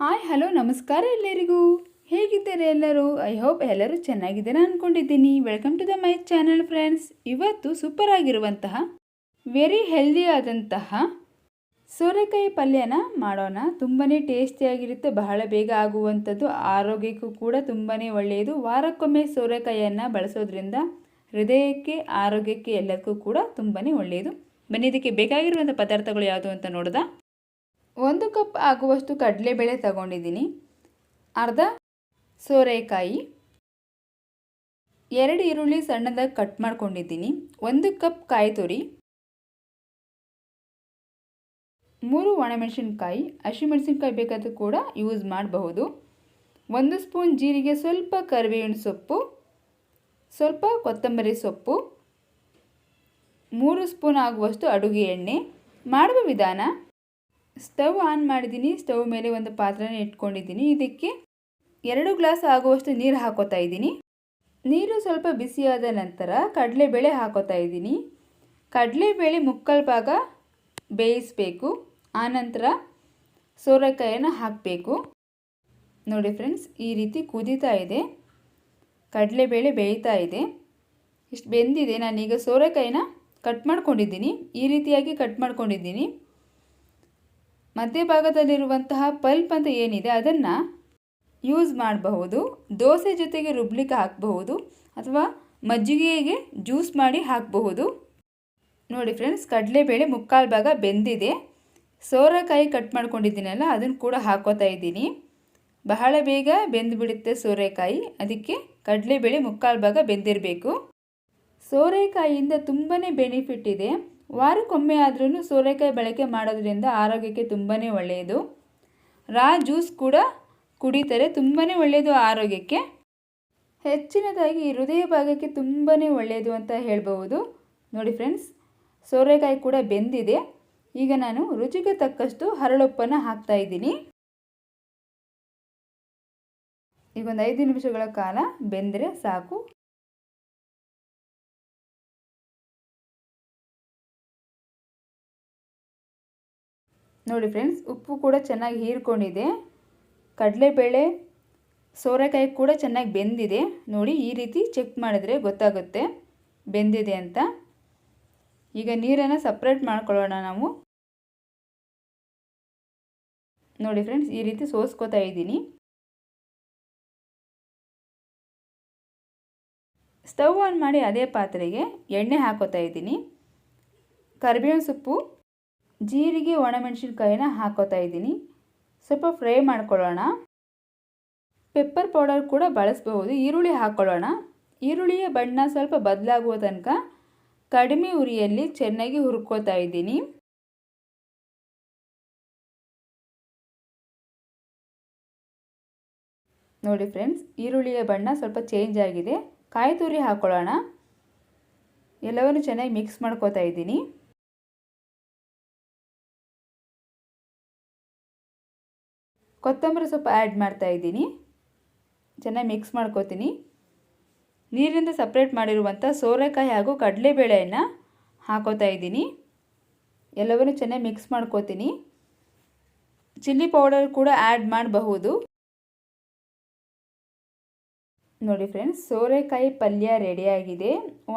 Hi hello ನಮಸ್ಕಾರ ಎಲ್ಲರಿಗೂ. ಹೇಗಿದ್ದಾರೆ ಎಲ್ಲರೂ? ಐ ಹೋಪ್ ಎಲ್ಲರೂ ಚೆನ್ನಾಗಿದ್ದೀರಾ ಅಂದ್ಕೊಂಡಿದ್ದೀನಿ welcome to the my channel friends ಇವತ್ತು ಸೂಪರ್ ಆಗಿರುವಂತಹ ವೆರಿ ಹೆಲ್ದಿ ಆದಂತಹ ಸೋರೆಕಾಯಿ ಪಲ್ಯನ ಮಾಡೋಣ. ತುಂಬಾ ಟೇಸ್ಟಿಯಾಗಿರುತ್ತೆ, ಬಹಳ ಬೇಗ ಆಗುವಂಥದ್ದು. ಆರೋಗ್ಯಕ್ಕೂ ಕೂಡ ತುಂಬಾ ಒಳ್ಳೆಯದು. ವಾರಕ್ಕೊಮ್ಮೆ ಸೋರೆಕಾಯಿಯನ್ನು ಬಳಸೋದ್ರಿಂದ ಹೃದಯಕ್ಕೆ, ಆರೋಗ್ಯಕ್ಕೆ ಎಲ್ಲದಕ್ಕೂ ಕೂಡ ತುಂಬಾ ಒಳ್ಳೆಯದು. ಬನ್ನಿ, ಇದಕ್ಕೆ ಬೇಕಾಗಿರುವಂಥ ಪದಾರ್ಥಗಳು ಯಾವುದು ಅಂತ ನೋಡ್ದಾ? ಒಂದು ಕಪ್ ಆಗುವಷ್ಟು ಕಡಲೆಬೇಳೆ ತಗೊಂಡಿದ್ದೀನಿ. ಅರ್ಧ ಸೋರೆಕಾಯಿ, ಎರಡು ಈರುಳ್ಳಿ ಸಣ್ಣದಾಗಿ ಕಟ್ ಮಾಡ್ಕೊಂಡಿದ್ದೀನಿ. ಒಂದು ಕಪ್ ಕಾಯಿ ತುರಿ, ಮೂರು ಒಣಮೆಣಸಿನ್ಕಾಯಿ ಹಸಿಮೆಣಸಿನ್ಕಾಯಿ ಬೇಕಾದರೂ ಕೂಡ ಯೂಸ್ ಮಾಡಬಹುದು. ಒಂದು ಸ್ಪೂನ್ ಜೀರಿಗೆ, ಸ್ವಲ್ಪ ಕರಿಬೇವಿನ ಸೊಪ್ಪು, ಸ್ವಲ್ಪ ಕೊತ್ತಂಬರಿ ಸೊಪ್ಪು, ಮೂರು ಸ್ಪೂನ್ ಆಗುವಷ್ಟು ಅಡುಗೆ ಎಣ್ಣೆ. ಮಾಡುವ ವಿಧಾನ ಸ್ಟವ್ ಆನ್ ಮಾಡಿದ್ದೀನಿ. ಸ್ಟವ್ ಮೇಲೆ ಒಂದು ಪಾತ್ರೆನ ಇಟ್ಕೊಂಡಿದ್ದೀನಿ. ಇದಕ್ಕೆ ಎರಡು ಗ್ಲಾಸ್ ಆಗುವಷ್ಟು ನೀರು ಹಾಕೋತಾ ಇದ್ದೀನಿ. ನೀರು ಸ್ವಲ್ಪ ಬಿಸಿಯಾದ ನಂತರ ಕಡಲೆಬೇಳೆ ಹಾಕೋತಾ ಇದ್ದೀನಿ. ಕಡಲೆಬೇಳೆ ಮುಕ್ಕಲ್ ಭಾಗ ಬೇಯಿಸಬೇಕು. ಆನಂತರ ಸೋರೆಕಾಯನ್ನು ಹಾಕಬೇಕು. ನೋಡಿ ಫ್ರೆಂಡ್ಸ್, ಈ ರೀತಿ ಕುದೀತಾ ಇದೆ. ಕಡಲೆಬೇಳೆ ಬೇಯ್ತಾ ಇದೆ. ಇಷ್ಟು ಬೆಂದಿದೆ. ನಾನೀಗ ಸೋರೆಕಾಯಿನ ಕಟ್ ಮಾಡ್ಕೊಂಡಿದ್ದೀನಿ. ಈ ರೀತಿಯಾಗಿ ಕಟ್ ಮಾಡ್ಕೊಂಡಿದ್ದೀನಿ. ಮಧ್ಯಭಾಗದಲ್ಲಿರುವಂತಹ ಪಲ್ಪ್ ಅಂತ ಏನಿದೆ ಅದನ್ನು ಯೂಸ್ ಮಾಡಬಹುದು, ದೋಸೆ ಜೊತೆಗೆ ರುಬ್ಲಿಕ್ಕೆ ಹಾಕಬಹುದು, ಅಥವಾ ಮಜ್ಜಿಗೆಗೆ ಜ್ಯೂಸ್ ಮಾಡಿ ಹಾಕಬಹುದು. ನೋಡಿ ಫ್ರೆಂಡ್ಸ್ ಕಡಲೆಬೇಳೆ ಮುಕ್ಕಾಲು ಭಾಗ ಬೆಂದಿದೆ. ಸೋರೆಕಾಯಿ ಕಟ್ ಮಾಡ್ಕೊಂಡಿದ್ದೀನಲ್ಲ, ಅದನ್ನು ಕೂಡ ಹಾಕೋತಾ ಇದ್ದೀನಿ. ಬಹಳ ಬೇಗ ಬೆಂದುಬಿಡುತ್ತೆ ಸೋರೆಕಾಯಿ, ಅದಕ್ಕೆ ಕಡಲೆಬೇಳೆ ಮುಕ್ಕಾಲು ಭಾಗ ಬೆಂದಿರಬೇಕು. ಸೋರೆಕಾಯಿಯಿಂದ ತುಂಬಾ ಬೆನಿಫಿಟ್ ಇದೆ. ವಾರಕ್ಕೊಮ್ಮೆ ಆದ್ರೂ ಸೋರೆಕಾಯಿ ಬಳಕೆ ಮಾಡೋದ್ರಿಂದ ಆರೋಗ್ಯಕ್ಕೆ ತುಂಬಾ ಒಳ್ಳೆಯದು ರಾ ಜ್ಯೂಸ್ ಕೂಡ ಕುಡಿತಾರೆ ತುಂಬಾ ಒಳ್ಳೆಯದು ಆರೋಗ್ಯಕ್ಕೆ. ಹೆಚ್ಚಿನದಾಗಿ ಹೃದಯ ಭಾಗಕ್ಕೆ ತುಂಬಾ ಒಳ್ಳೆಯದು ಅಂತ ಹೇಳ್ಬೋದು ನೋಡಿ ಫ್ರೆಂಡ್ಸ್, ಸೋರೆಕಾಯಿ ಕೂಡ ಬೆಂದಿದೆ. ಈಗ ನಾನು ರುಚಿಗೆ ತಕ್ಕಷ್ಟು ಹರಳುಪ್ಪನ್ನು ಹಾಕ್ತಾ ಇದ್ದೀನಿ. ಈಗ ಒಂದು ಐದು ನಿಮಿಷಗಳ ಕಾಲ ಬೆಂದರೆ ಸಾಕು. ನೋಡಿ ಫ್ರೆಂಡ್ಸ್, ಉಪ್ಪು ಕೂಡ ಚೆನ್ನಾಗಿ ಹೀರ್ಕೊಂಡಿದೆ. ಕಡಲೆಬೇಳೆ, ಸೋರೆಕಾಯಿ ಕೂಡ ಚೆನ್ನಾಗಿ ಬೆಂದಿದೆ. ನೋಡಿ, ಈ ರೀತಿ ಚೆಕ್ ಮಾಡಿದ್ರೆ ಗೊತ್ತಾಗುತ್ತೆ ಬೆಂದಿದೆ ಅಂತ. ಈಗ ನೀರನ್ನು ಸಪ್ರೇಟ್ ಮಾಡ್ಕೊಳ್ಳೋಣ ನಾವು. ನೋಡಿ ಫ್ರೆಂಡ್ಸ್, ಈ ರೀತಿ ಸೋಸ್ಕೋತಾ ಇದ್ದೀನಿ. ಸ್ಟವ್ ಆನ್ ಮಾಡಿ ಅದೇ ಪಾತ್ರೆಗೆ ಎಣ್ಣೆ ಹಾಕೋತಾ ಇದ್ದೀನಿ. ಕರಿಬೇವಿನ ಸೊಪ್ಪು ಜೀರಿಗೆ, ಒಣಮೆಣಸಿನ್ಕಾಯಿನ ಹಾಕೋತಾ ಇದ್ದೀನಿ. ಸ್ವಲ್ಪ ಫ್ರೈ ಮಾಡ್ಕೊಳ್ಳೋಣ. ಪೆಪ್ಪರ್ ಪೌಡರ್ ಕೂಡ ಬಳಸಬಹುದು. ಈರುಳ್ಳಿ ಹಾಕ್ಕೊಳ್ಳೋಣ ಈರುಳ್ಳಿಯ ಬಣ್ಣ ಸ್ವಲ್ಪ ಬದಲಾಗುವ ತನಕ ಕಡಿಮೆ ಉರಿಯಲ್ಲಿ ಚೆನ್ನಾಗಿ ಹುರ್ಕೋತಾ ಇದ್ದೀನಿ. ನೋಡಿ ಫ್ರೆಂಡ್ಸ್, ಈರುಳ್ಳಿಯ ಬಣ್ಣ ಸ್ವಲ್ಪ ಚೇಂಜ್ ಆಗಿದೆ. ಕಾಯಿ ತುರಿ ಹಾಕ್ಕೊಳ್ಳೋಣ ಎಲ್ಲವನ್ನು ಚೆನ್ನಾಗಿ ಮಿಕ್ಸ್ ಮಾಡ್ಕೋತಾ ಇದ್ದೀನಿ. ಕೊತ್ತಂಬರಿ ಸೊಪ್ಪು ಆ್ಯಡ್ ಮಾಡ್ತಾ ಇದ್ದೀನಿ. ಚೆನ್ನಾಗಿ ಮಿಕ್ಸ್ ಮಾಡ್ಕೋತೀನಿ. ನೀರಿಂದ ಸಪ್ರೇಟ್ ಮಾಡಿರುವಂಥ ಸೋರೆಕಾಯಿ ಹಾಗೂ ಕಡಲೆಬೇಳೆಯನ್ನು ಹಾಕೋತಾ ಇದ್ದೀನಿ. ಎಲ್ಲವನ್ನು ಚೆನ್ನಾಗಿ ಮಿಕ್ಸ್ ಮಾಡ್ಕೋತೀನಿ. ಚಿಲ್ಲಿ ಪೌಡರ್ ಕೂಡ ಆ್ಯಡ್ ಮಾಡಬಹುದು. ನೋಡಿ ಫ್ರೆಂಡ್ಸ್ ಸೋರೆಕಾಯಿ ಪಲ್ಯ ರೆಡಿಯಾಗಿದೆ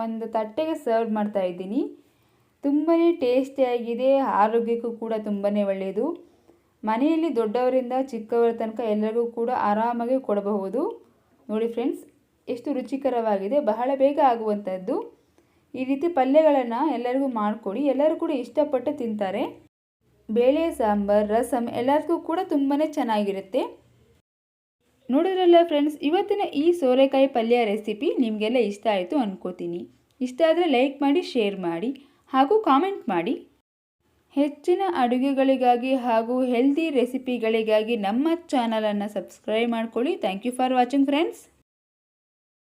ಒಂದು ತಟ್ಟೆಗೆ ಸರ್ವ್ ಮಾಡ್ತಾ ಇದ್ದೀನಿ. ತುಂಬಾ ಟೇಸ್ಟಿಯಾಗಿದೆ ಆರೋಗ್ಯಕ್ಕೂ ಕೂಡ ತುಂಬಾ ಒಳ್ಳೆಯದು ಮನೆಯಲ್ಲಿ ದೊಡ್ಡವರಿಂದ ಚಿಕ್ಕವರ ತನಕ ಎಲ್ಲರಿಗೂ ಕೂಡ ಆರಾಮಾಗಿ ಕೊಡಬಹುದು. ನೋಡಿ ಫ್ರೆಂಡ್ಸ್ ಎಷ್ಟು ರುಚಿಕರವಾಗಿದೆ. ಬಹಳ ಬೇಗ ಆಗುವಂಥದ್ದು ಈ ರೀತಿ ಪಲ್ಯಗಳನ್ನು ಎಲ್ಲರಿಗೂ ಮಾಡಿಕೊಡಿ. ಎಲ್ಲರೂ ಕೂಡ ಇಷ್ಟಪಟ್ಟು ತಿಂತಾರೆ. ಬೇಳೆ, ಸಾಂಬಾರು ರಸಮ್ ಎಲ್ಲದಕ್ಕೂ ಕೂಡ ತುಂಬಾ ಚೆನ್ನಾಗಿರುತ್ತೆ. ನೋಡಿದ್ರಲ್ಲ ಫ್ರೆಂಡ್ಸ್ ಇವತ್ತಿನ ಈ ಸೋರೆಕಾಯಿ ಪಲ್ಯ ರೆಸಿಪಿ ನಿಮಗೆಲ್ಲ ಇಷ್ಟ ಆಯಿತು ಅಂದ್ಕೋತೀನಿ ಇಷ್ಟ ಆದರೆ ಲೈಕ್ ಮಾಡಿ ಶೇರ್ ಮಾಡಿ ಹಾಗೂ ಕಾಮೆಂಟ್ ಮಾಡಿ. ಹೆಚ್ಚಿನ ಅಡುಗೆಗಳಿಗಾಗಿ ಹಾಗೂ ಹೆಲ್ದಿ ರೆಸಿಪಿಗಳಿಗಾಗಿ ನಮ್ಮ ಚಾನಲನ್ನು ಸಬ್ಸ್ಕ್ರೈಬ್ ಮಾಡ್ಕೊಳ್ಳಿ. Thank you for watching friends